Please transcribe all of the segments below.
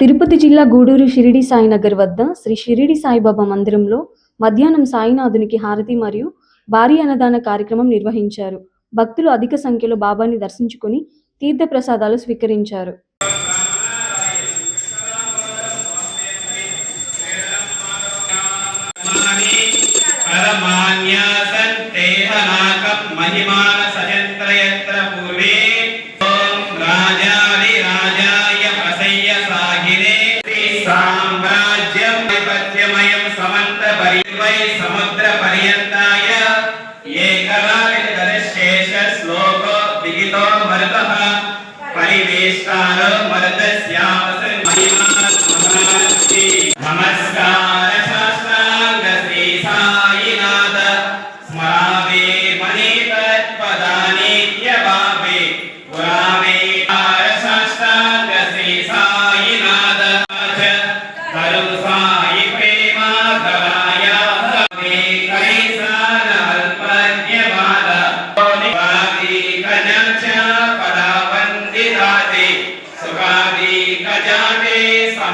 తిరుపతి జిల్లా గూడూరు షిరిడి సాయినగర్ వద్ద శ్రీ షిరిడి సాయిబాబా మందిరంలో మధ్యాహ్నం సాయినాథునికి హారతి మరియు భారీ అన్నదాన కార్యక్రమం నిర్వహించారు. భక్తులు అధిక సంఖ్యలో బాబాని దర్శించుకుని తీర్థ ప్రసాదాలు స్వీకరించారు మహిమా పరిపై సముద్ర పర్యంతాయ ఏకరాశేష శ్లోకో విహితో మరుత పరివేష్టారో మరుతస్యావస నమస్కార శాస్త్రాంగ Shri Sai ప్రేమాధవా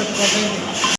coisa que convém.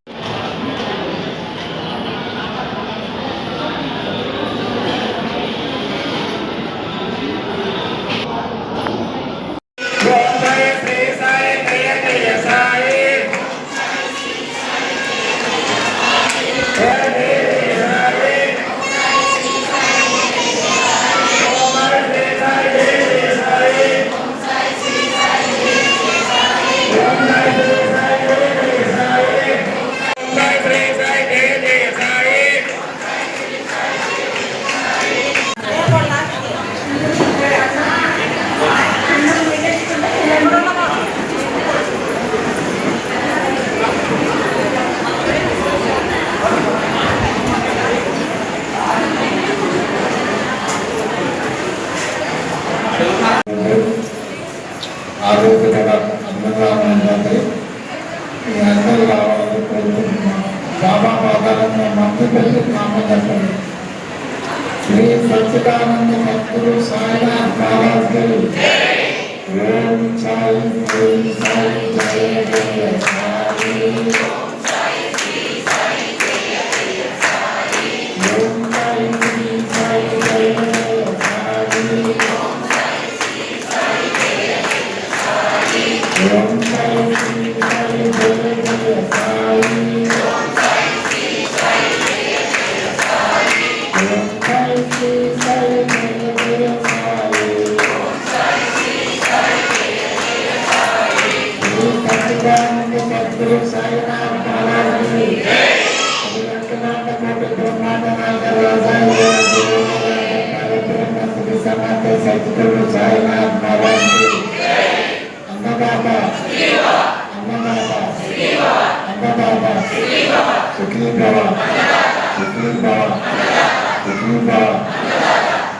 అన్నదానాన్ని మీ అందరూ రావాలని కోరుకుంటున్నాను బాబా పాదాలను మంచి పెళ్లి నామకట్టండి శ్రీ సచ్చిదానంద భక్తులు సాయినాథ్ మహారాజ్ గారు ఓం సాయి శ్రీ సాయి జయ జయ Sai Om Sai Om Hari Hari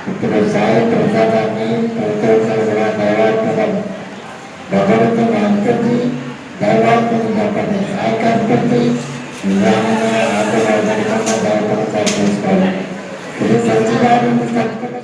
ఇప్పుడు సాయి ప్రసాదాన్ని ప్రతిరోజు కూడా దైవాత్మకం భగవంతుని దైవాత్మని చెప్పండి నిజానంగా చేసుకోవాలి ఇది